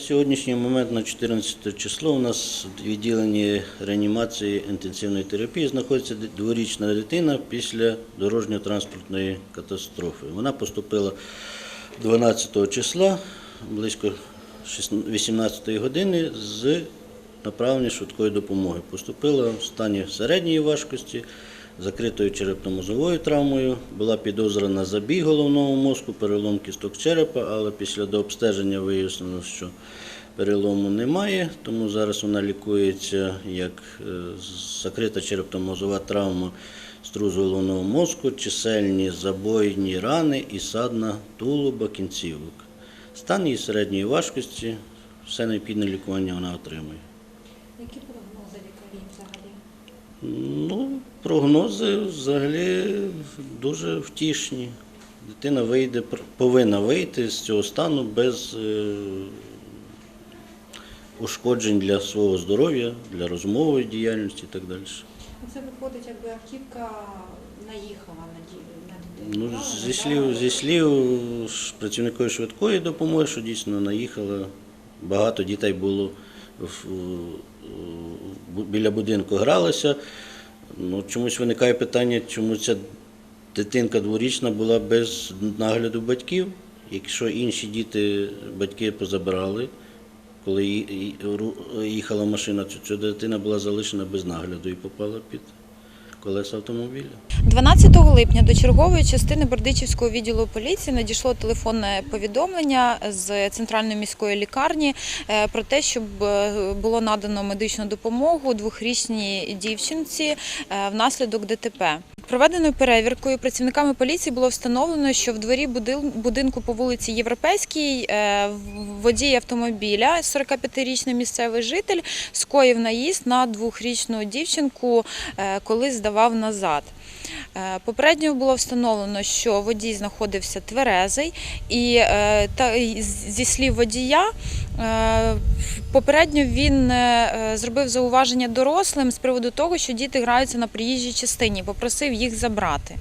На сьогоднішній момент, на 14 число, у нас в відділенні реанімації інтенсивної терапії знаходиться дворічна дитина після дорожньо-транспортної катастрофи. Вона поступила 12 числа, близько 18 години, з направлення швидкої допомоги. Поступила в стані середньої важкості, закритою черепно-мозовою травмою, була підозра на забій головного мозку, перелом кісток черепа, але після дообстеження вияснено, що перелому немає, тому зараз вона лікується як е, закрита черепно-мозова травма струзу головного мозку, чисельні забойні рани і садна тулуба кінцівок. Стан її середньої важкості, все необхідне лікування вона отримує. Які прогнози лікарів взагалі? Ну, прогнози взагалі дуже втішні. Дитина вийде, повинна вийти з цього стану без е, ушкоджень для свого здоров'я, для розмової діяльності і так далі. Це виходить, якби автівка наїхала на дитину. Ну, зі слів, зі слів ж працівників швидкої допомоги, що дійсно наїхала, багато дітей було біля будинку гралися. Ну, чомусь виникає питання, чому ця дитинка дворічна була без нагляду батьків. Якщо інші діти батьки позабирали, коли їхала машина, то ця дитина була залишена без нагляду і попала під колеса автомобіля. 12 липня до чергової частини Бердичівського відділу поліції надійшло телефонне повідомлення з центральної міської лікарні е, про те, щоб е, було надано медичну допомогу двохрічній дівчинці е, внаслідок ДТП. Проведеною перевіркою працівниками поліції було встановлено, що в дворі будинку по вулиці Європейській е, водій автомобіля, 45-річний місцевий житель, скоїв наїзд на двохрічну дівчинку, е, коли здавав назад. Е, Попередньо було встановлено, що водій знаходився тверезий, і зі слів водія, попередньо він е, е, зробив зауваження дорослим з приводу того, що діти граються на приїжджій частині, попросив їх забрати.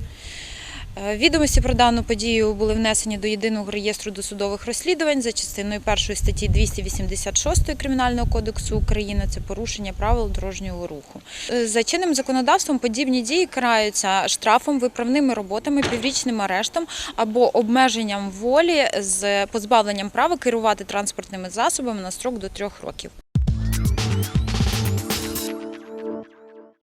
Е, Відомості про дану подію були внесені до єдиного реєстру досудових розслідувань за частиною першої статті 286 Кримінального кодексу України. Це порушення правил дорожнього руху. Е, За чинним законодавством подібні дії караються штрафом, виправними роботами, піврічним арештом або обмеженням волі з позбавленням права керувати транспортними засобами на строк до трьох років.